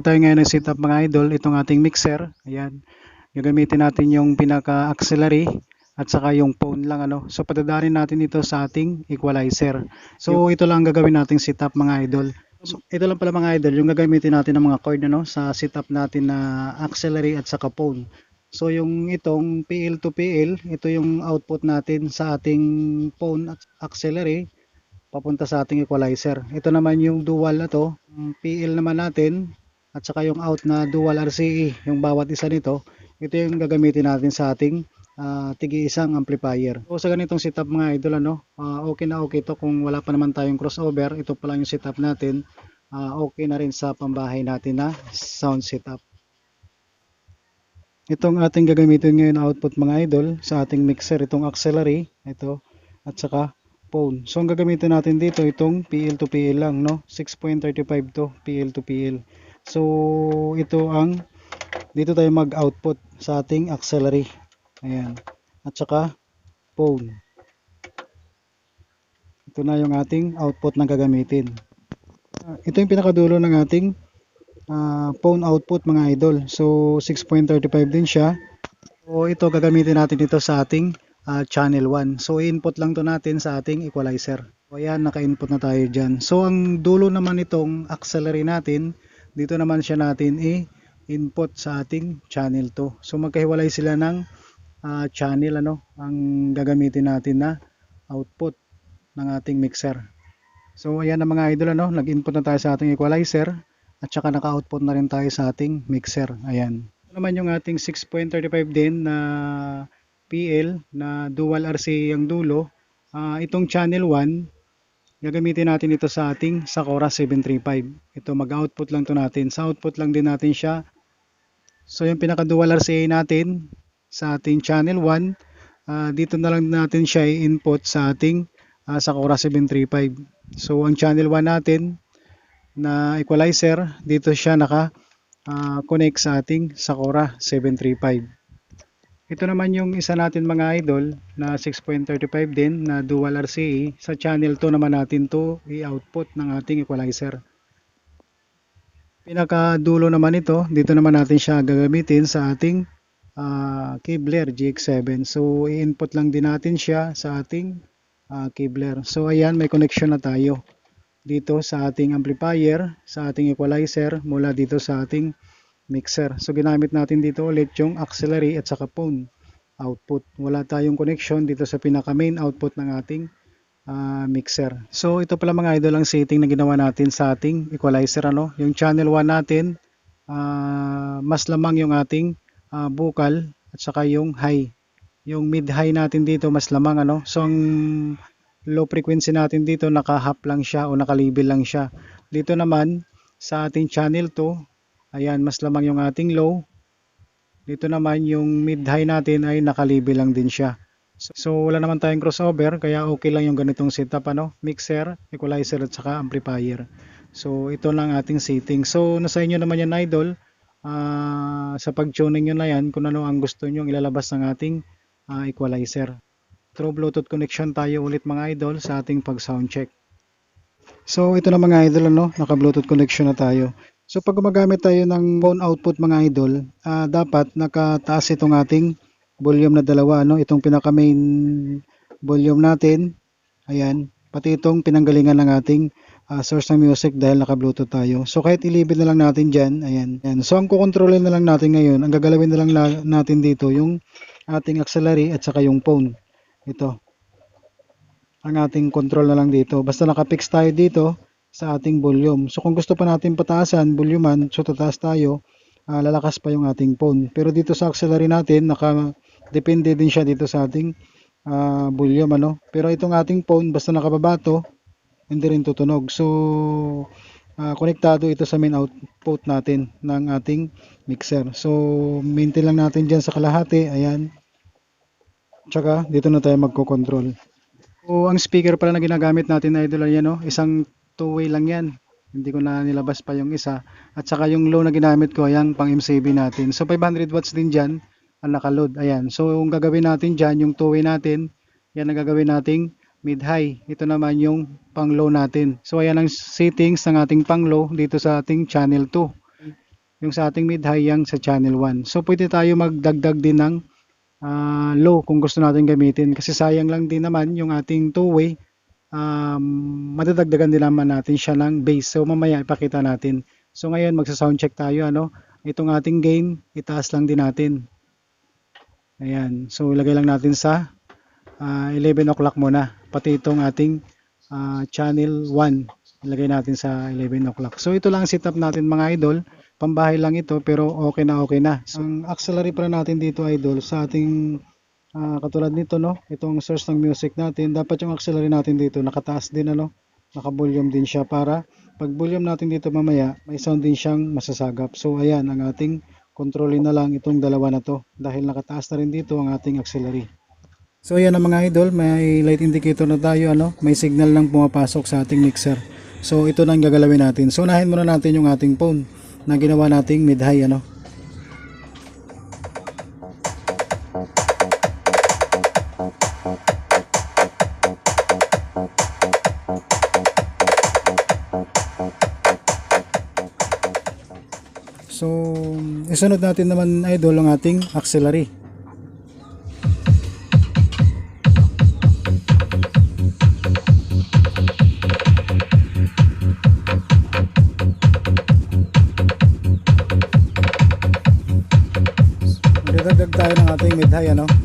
Gagawa tayo ngayon ng setup mga idol, itong ating mixer. Ayan. Gagamitin natin yung pinaka-auxiliary at saka yung phone lang ano. So patadarin natin ito sa ating equalizer. So ito lang ang gagawin nating setup mga idol. So, ito lang pala mga idol, yung gagamitin natin ng mga cord ano, sa setup natin na auxiliary at saka phone. So yung itong PL to PL, ito yung output natin sa ating phone at auxiliary papunta sa ating equalizer. Ito naman yung dual na to, PL naman natin at saka yung out na dual RCE, yung bawat isa nito, ito yung gagamitin natin sa ating ah, tigi-isang amplifier. So sa ganitong setup mga idol ano, ah, okay na okay to kung wala pa naman tayong crossover, ito pa lang yung setup natin. Ah, okay na rin sa pambahay natin na sound setup. Itong ating gagamitin ngayon output mga idol sa ating mixer, itong auxiliary, ito, at saka phone. So ang gagamitin natin dito itong PL to PL lang, no? 6.35 to PL to PL. So ito ang dito tayo mag-output sa ating auxiliary. Ayan. At saka phone. Ito na yung ating output na gagamitin. Ah, ito yung pinakadulo ng ating ah, phone output mga idol. So 6.35 din siya. So ito gagamitin natin ito sa ating ah, channel 1. So input lang to natin sa ating equalizer. So ayan, naka-input na tayo dyan. So ang dulo naman itong auxiliary natin, dito naman siya natin i-input sa ating channel 2. So magkahiwalay sila ng ah, channel ano, ang gagamitin natin na output ng ating mixer. So ayan na mga idol ano, nag-input na tayo sa ating equalizer at saka naka-output na rin tayo sa ating mixer. Ayan. Ito naman yung ating 6.35 din na PL na dual RC ang dulo. Ah, itong channel 1, gagamitin natin ito sa ating Sakura 735. Ito mag-output lang to natin. Sa output lang din natin siya. So yung pinaka dual RCA natin sa ating channel 1, ah, dito na lang natin siya i-input sa ating ah, Sakura 735. So ang channel 1 natin na equalizer, dito siya naka ah, connect sa ating Sakura 735. Ito naman yung isa natin mga idol na 6.35 din na dual RCA. Sa channel 2 naman natin to i-output ng ating equalizer. Pinakadulo naman ito, dito naman natin siya gagamitin sa ating ah, Kevlar GX7. So i-input lang din natin siya sa ating ah, Kevlar. So ayan, may connection na tayo dito sa ating amplifier, sa ating equalizer mula dito sa ating mixer. So ginamit natin dito ulit yung auxiliary at saka phone output. Wala tayong connection dito sa pinaka main output ng ating ah, mixer. So ito pala mga idol ang setting na ginawa natin sa ating equalizer ano. Yung channel 1 natin ah, mas lamang yung ating ah, vocal at saka yung high. Yung mid high natin dito mas lamang ano. So ang low frequency natin dito naka-half lang siya o naka-label lang siya. Dito naman sa ating channel 2, ayan mas lamang yung ating low. Dito naman yung mid-high natin ay naka-label lang din siya. So, wala naman tayong crossover kaya okay lang yung ganitong setup ano, mixer, equalizer at saka amplifier. So ito lang ating setting. So nasa inyo naman yan idol. Ah, sa pag-tuning nyo na yan kung ano ang gusto nyo ilalabas ng ating ah, equalizer through Bluetooth connection tayo ulit mga idol sa ating pag sound check. So ito na mga idol ano, naka Bluetooth connection na tayo. So pag gumagamit tayo ng phone output mga idol, ah, dapat nakataas itong ating volume na dalawa ano, itong pinaka main volume natin. Ayan, pati itong pinanggalingan ng ating ah, source ng music dahil naka Bluetooth tayo. So kahit ilibid na lang natin diyan, ayan. ayan. So ang kukontrolin na lang natin ngayon, ang gagalawin na lang na- natin dito yung ating auxiliary at saka yung phone ito ang ating control na lang dito basta nakapix tayo dito sa ating volume. So kung gusto pa natin pataasan volumean so tataas tayo ah, lalakas pa yung ating phone. Pero dito sa auxiliary natin naka depende din siya dito sa ating ah, volume ano? Pero itong ating phone basta nakababa to hindi rin tutunog. So ah, konektado ito sa main output natin ng ating mixer. So maintain lang natin dyan sa kalahati ayan. Tsaka dito na tayo magko-control. So ang speaker pala na ginagamit natin na idol yan no, isang two-way lang yan. Hindi ko na nilabas pa yung isa. At saka yung low na ginamit ko, ayan, pang MCB natin. So 500 watts din dyan ang nakaload. Ayan. So yung gagawin natin dyan, yung two-way natin, yan ang gagawin nating mid-high. Ito naman yung pang low natin. So ayan ang settings ng ating pang low dito sa ating channel 2. yung sa ating mid-high yang sa channel 1. So pwede tayo magdagdag din ng ah, low kung gusto natin gamitin kasi sayang lang din naman yung ating two-way um, madadagdagan din naman natin siya ng bass. So mamaya ipakita natin. So ngayon magsa-sound check tayo ano. Itong ating gain, itaas lang din natin. Ayan. So ilagay lang natin sa ah, 11 o'clock muna. Pati itong ating ah, channel 1 ilagay natin sa 11 o'clock. So ito lang ang setup natin mga idol. Pambahay lang ito pero okay na okay na. So, ang auxiliary pa natin dito idol sa ating ah, katulad nito no, itong source ng music natin, dapat yung auxiliary natin dito nakataas din ano, naka-volume din siya para pag volume natin dito mamaya, may sound din siyang masasagap. So ayan ang ating kontrolin na lang itong dalawa na to dahil nakataas na rin dito ang ating auxiliary. So ayan ang mga idol, may light indicator na tayo ano, may signal lang pumapasok sa ating mixer. So ito na ang gagalawin natin. So unahin muna natin yung ating phone na ginawa nating mid-high ano. So, isunod natin naman idol ang ating auxiliary. Magdadagdag tayo ng ating mid-high ano.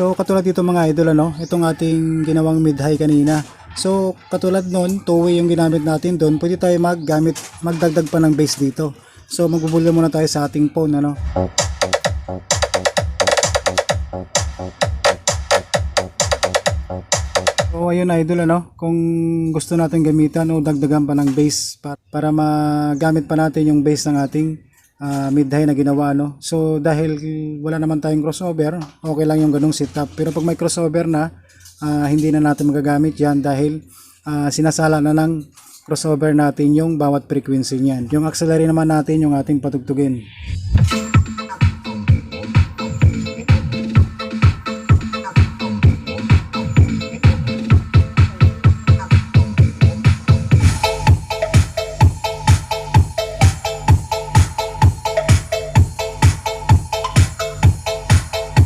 So katulad dito mga idol ano, itong ating ginawang mid-high kanina. So katulad nun, two-way yung ginamit natin doon, pwede tayo maggamit, magdagdag pa ng bass dito. So magbubulyo muna tayo sa ating phone ano. So ayun idol ano, kung gusto natin gamitan o dagdagan pa ng bass pa- para magamit pa natin yung bass ng ating ah, mid-high na ginawa no. So dahil wala naman tayong crossover, okay lang yung ganung setup. Pero pag may crossover na, ah, hindi na natin magagamit 'yan dahil ah, sinasala na ng crossover natin yung bawat frequency niyan. Yung auxiliary naman natin yung ating patugtugin.